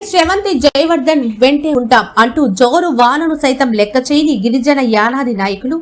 శ్రవంతి జయవర్ధన్ వెంటే ఉంటాం అంటూ జోరు వానను సైతం లెక్క చేయని గిరిజన యానాది నాయకులు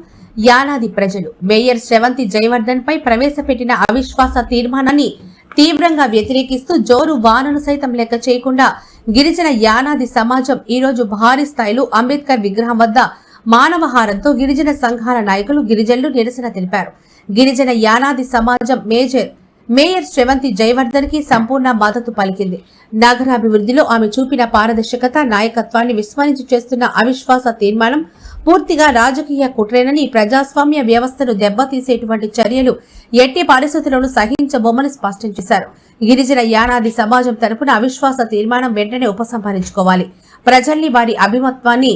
యానాది ప్రజలు. మేయర్ శ్రవంతి జయవర్ధన్ పై ప్రవేశపెట్టిన అవిశ్వాస తీర్మానాన్ని తీవ్రంగా వ్యతిరేకిస్తూ జోరు వానను సైతం లెక్క చేయకుండా గిరిజన యానాది సమాజం ఈ రోజు భారీ స్థాయిలో అంబేద్కర్ విగ్రహం వద్ద మానవహారంతో గిరిజన సంఘాల నాయకులు గిరిజనులు నిరసన తెలిపారు. గిరిజన యానాది సమాజం మేజర్ మేయర్ శ్రవంతి జయవర్ధన్కి సంపూర్ణ మద్దతు పలికింది. నగరాభివృద్ధిలో ఆమె చూపిన పారదర్శకత నాయకత్వాన్ని విస్మరించి చేస్తున్న అవిశ్వాస తీర్మానం పూర్తిగా రాజకీయ కుట్రేనని ప్రజాస్వామ్య వ్యవస్థను దెబ్బతీసేటువంటి చర్యలు ఎట్టి పరిస్థితులను సహించబోమని స్పష్టం చేశారు. గిరిజన యానాది సమాజం తరపున అవిశ్వాస తీర్మానం వెంటనే ఉపసంహరించుకోవాలి. ప్రజల్ని వారి అభిమత్వాన్ని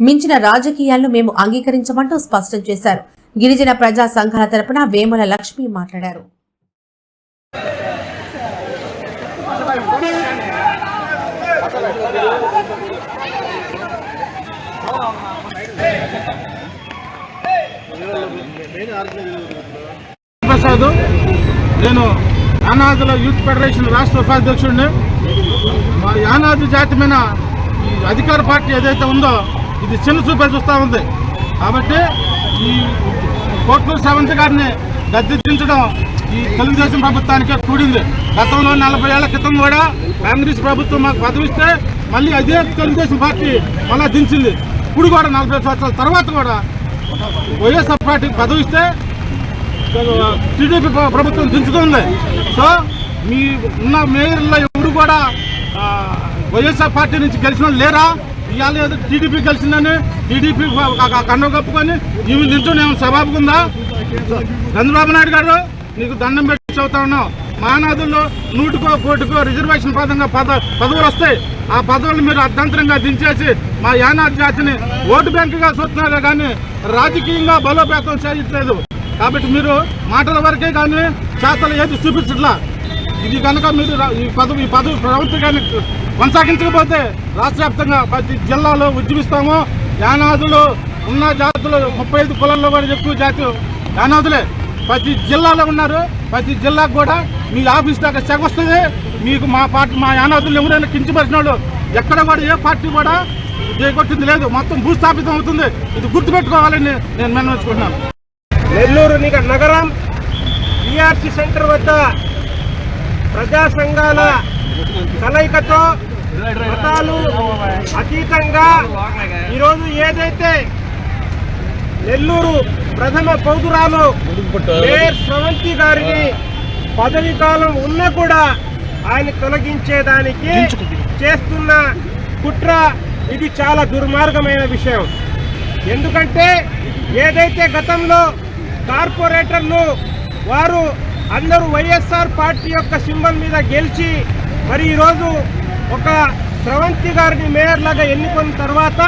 మించిన రాజకీయాలను మేము అంగీకరించమంటూ స్పష్టం చేశారు. గిరిజన ప్రజా సంఘాల తరపున వేముల లక్ష్మి మాట్లాడారు. ప్రసాద్ నేను యానాదుల యూత్ ఫెడరేషన్ రాష్ట్ర ఉపాధ్యక్షుడిని. మా యానాది జాతి మీద ఈ అధికార పార్టీ ఏదైతే ఉందో ఇది చిన్న చూపే చూస్తూ ఉంది. కాబట్టి ఈ కోట్లూరు శ్రవంతి గారిని గద్దెదించడం ఈ తెలుగుదేశం ప్రభుత్వానికే కూడింది. గతంలో నలభై ఏళ్ళ క్రితం కూడా కాంగ్రెస్ ప్రభుత్వం మాకు పదవిస్తే మళ్ళీ అదే తెలుగుదేశం పార్టీ మళ్ళీ దించింది. ఇప్పుడు కూడా నలభై సంవత్సరాల తర్వాత కూడా వైఎస్ఆర్ పార్టీకి పదవిస్తే టీడీపీ ప్రభుత్వం దించుతుంది. సో మీ ఉన్న మేయర్లో ఎవరు కూడా వైఎస్ఆర్ పార్టీ నుంచి గెలిచిన లేరా? ఇవాళ ఏదో టీడీపీ గెలిచిందని టీడీపీ కండ కప్పుకొని ఇవి నిల్చొని ఏమైనా సబాబుగా ఉందా చంద్రబాబు నాయుడు గారు నీకు దండం పెట్టి చదువుతా ఉన్నావు. మానాదుల్లో నూటికో కోటికో రిజర్వేషన్ పదంగా పద పదవులు వస్తాయి. ఆ పదవులు మీరు అర్ధంతరంగా దించేసి మా యానాది జాతిని ఓటు బ్యాంకుగా చూస్తున్నారే కానీ రాజకీయంగా బలోపేతం చేయట్లేదు. కాబట్టి మీరు మాటల వరకే కానీ చేతలు ఏది చూపించట్లా? ఇది కనుక మీరు ఈ పదవి ఈ పదవి ప్రభుత్వం కానీ కొనసాగించకపోతే రాష్ట్ర వ్యాప్తంగా ప్రతి జిల్లాలో ఉద్యమిస్తాము యానాదులు ఉన్న జాతులు ముప్పై ఐదు కులంలో కూడా ఎక్కువ జాతి యానాదులే. ప్రతి జిల్లాలో ఉన్నారు. ప్రతి జిల్లాకు కూడా మీ ఆఫీస్ దాకా చెక్ వస్తుంది. మీకు మా పార్టీ మా యానాదులు ఎవరైనా కించపరిచిన వాళ్ళు ఎక్కడ కూడా ఏ పార్టీ కూడా చేయకొట్టింది లేదు. మొత్తం భూస్థాపితం అవుతుంది. ఇది గుర్తుపెట్టుకోవాలని నేను విన్నవించుకుంటున్నాను నెల్లూరు నిగ నగరం పిఆర్సి సెంటర్ వద్ద ప్రజా సంఘాల కలయికతో మతాలు అతీతంగా ఈరోజు ఏదైతే నెల్లూరు ప్రథమ పౌతురాలు మేయర్ స్రవంతి గారిని పదవి కాలం ఉన్నా కూడా ఆయన తొలగించేదానికి చేస్తున్న కుట్ర ఇది చాలా దుర్మార్గమైన విషయం. ఎందుకంటే ఏదైతే గతంలో కార్పొరేటర్లు వారు అందరూ వైఎస్ఆర్ పార్టీ యొక్క సింబల్ మీద గెలిచి మరి ఈరోజు ఒక స్రవంతి గారిని మేయర్ లాగా ఎన్నుకున్న తర్వాత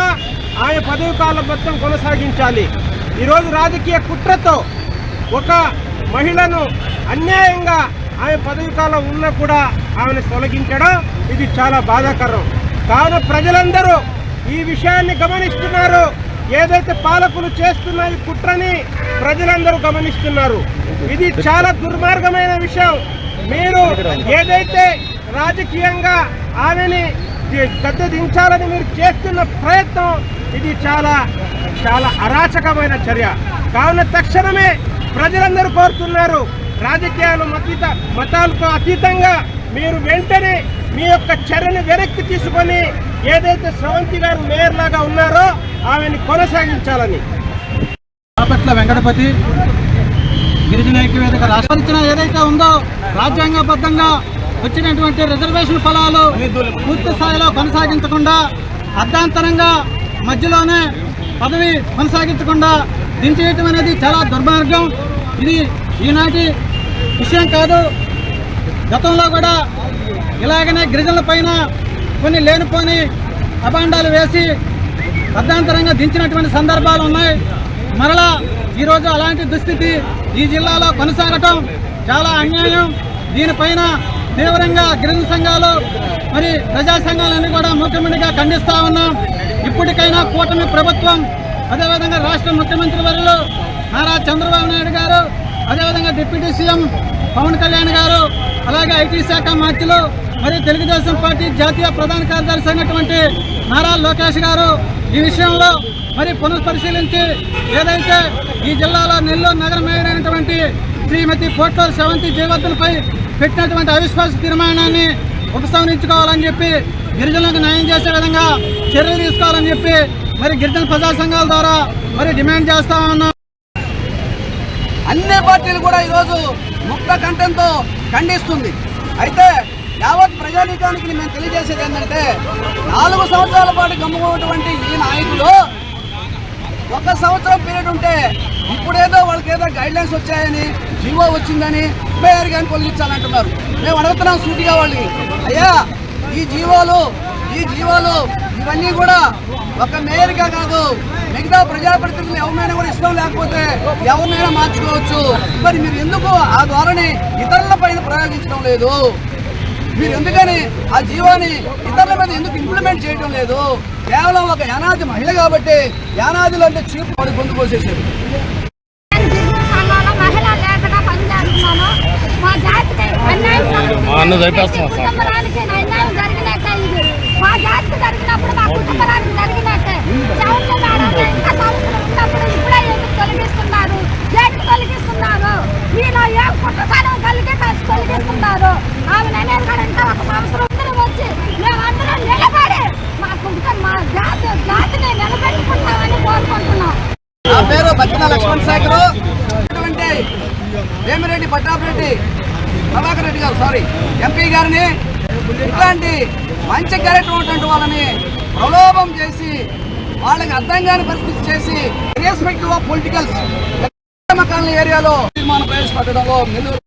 ఆమె పదవి కాలం మొత్తం కొనసాగించాలి. ఈరోజు రాజకీయ కుట్రతో ఒక మహిళను అన్యాయంగా ఆమె పదవి కాలం ఉన్నా కూడా ఆమెను తొలగించడం ఇది చాలా బాధాకరం. కావున ప్రజలందరూ ఈ విషయాన్ని గమనిస్తున్నారు. ఏదైతే పాలకులు చేస్తున్న ఈ కుట్రని ప్రజలందరూ గమనిస్తున్నారు. ఇది చాలా దుర్మార్గమైన విషయం. మీరు ఏదైతే రాజకీయంగా ఆమెని గద్దె దించాలని మీరు చేస్తున్న ప్రయత్నం ఇది చాలా చాలా అరాచకమైన చర్య. కావున తక్షణమే ప్రజలందరూ కోరుతున్నారు రాజకీయాలు మతీత మతాలకు అతీతంగా మీరు వెంటనే మీ యొక్క చర్యను వెనక్కి తీసుకొని ఏదైతే స్రవంతి గారు మేయర్ లాగా ఉన్నారో ఆమెను కొనసాగించాలని. బాపట్ల వెంకటపతి గిరిజన ఐక్యవేదిక రాష్ట్రం ఏదైతే ఉందో రాజ్యాంగబద్ధంగా వచ్చినటువంటి రిజర్వేషన్ ఫలాలు పూర్తి స్థాయిలో కొనసాగించకుండా అర్ధాంతరంగా మధ్యలోనే పదవి కొనసాగించకుండా దించేయటం అనేది చాలా దుర్మార్గం. ఇది ఈనాటి విషయం కాదు. గతంలో కూడా ఇలాగనే గిరిజనుల పైన కొన్ని లేనిపోని అభాండాలు వేసి అర్ధాంతరంగా దించినటువంటి సందర్భాలు ఉన్నాయి. మరలా ఈరోజు అలాంటి దుస్థితి ఈ జిల్లాలో కొనసాగటం చాలా అన్యాయం. దీనిపైన తీవ్రంగా గిరిజన సంఘాలు మరి ప్రజా సంఘాలన్నీ కూడా ముఖ్యమంత్రిగా ఖండిస్తా ఉన్నాం. ఇప్పటికైనా కూటమి ప్రభుత్వం అదేవిధంగా రాష్ట్ర ముఖ్యమంత్రి వర్యులు నారా చంద్రబాబు నాయుడు గారు అదేవిధంగా డిప్యూటీ సీఎం పవన్ కళ్యాణ్ గారు అలాగే ఐటీ శాఖ మంత్రులు మరి తెలుగుదేశం పార్టీ జాతీయ ప్రధాన కార్యదర్శి అయినటువంటి నారా లోకేష్ గారు ఈ విషయంలో మరి పునఃపరిశీలించి ఏదైతే ఈ జిల్లాలో నెల్లూరు నగరం అయినటువంటి శ్రీమతి పోట్లూరు సెవెంతి జయవర్ధన్పై పెట్టినటువంటి అవిశ్వాస తీర్మానాన్ని ఉపసంహరించుకోవాలని చెప్పి గిరిజనులకు న్యాయం చేసే విధంగా చర్యలు తీసుకోవాలని చెప్పి మరి గిరిజన ప్రజా సంఘాల ద్వారా మరి డిమాండ్ చేస్తా ఉన్నాం. అన్ని పార్టీలు కూడా ఈరోజు ముక్త కంఠంతో ఖండిస్తుంది. అయితే యావత్ ప్రజానీకానికి మేము తెలియజేసేది ఏంటంటే నాలుగు సంవత్సరాల పాటు గమ్ముకున్నటువంటి ఈ నాయకులు ఒక సంవత్సరం పీరియడ్ ఉంటే ఇప్పుడేదో వాళ్ళకి ఏదో గైడ్ లైన్స్ వచ్చాయని జీవో వచ్చిందని మేయర్ గారిని తొలగించాలంటున్నారు మేము అడుగుతున్నాం సూటిగా వాళ్ళకి అయ్యా ఈ జీవోలు ఈ జీవోలు ఇవన్నీ కూడా ఒక మేయర్గా కాదు మిగతా ప్రజాప్రతినిధులు ఎవరినైనా కూడా ఇష్టం లేకపోతే ఎవరినైనా మార్చుకోవచ్చు. మరి మీరు ఎందుకు ఆ ధోరణి ఇతరుల పైన ప్రయోగించడం లేదు? మీరు ఎందుకని ఆ జీవాన్ని ఇతరుల మీద ఎందుకు ఇంప్లిమెంట్ చేయడం లేదు? కేవలం ఒక యానాది మహిళ కాబట్టి యానాదిలో అంటే చీపు పడి గొంతు మా మా జాతికి జరిగినప్పుడు మా కుటుంబానికి జరిగినట్టే చౌంటి మేడం ఇంకా సంవత్సరం ఉన్నప్పుడు ఇప్పుడే ఎందుకు తొలగిస్తున్నారు దేనికి తొలగిస్తున్నారు మీలో ఏ కుటుంబాలు కలిగి కలిసి తొలగిస్తున్నారు ఆమె నేను కూడా ఇంకా ఒక సంవత్సరం అందరం వచ్చి మేమందరం నిలబడి మా కుటుంబం మా జాతి జాతిని నిలబెట్టుకుంటామని కోరుకుంటున్నాం గారు బట్టిన లక్ష్మణ్ శేఖర్ అటువంటి వేమిరెడ్డి పట్టాభిరెడ్డి ప్రభాకర్ రెడ్డి గారు సారీ ఎంపీ గారిని ఇట్లాంటి మంచి క్యారెక్టర్ ఉన్నటువంటి వాళ్ళని ప్రలోభం చేసి వాళ్ళకి అర్థం కాని పరిస్థితి చేసి ఇర్రెస్పెక్టివ్ ఆఫ్ పొలిటికల్స్ ఏరియాలో తీర్మానం ప్రవేశపెట్టడంలో నెల్లూరు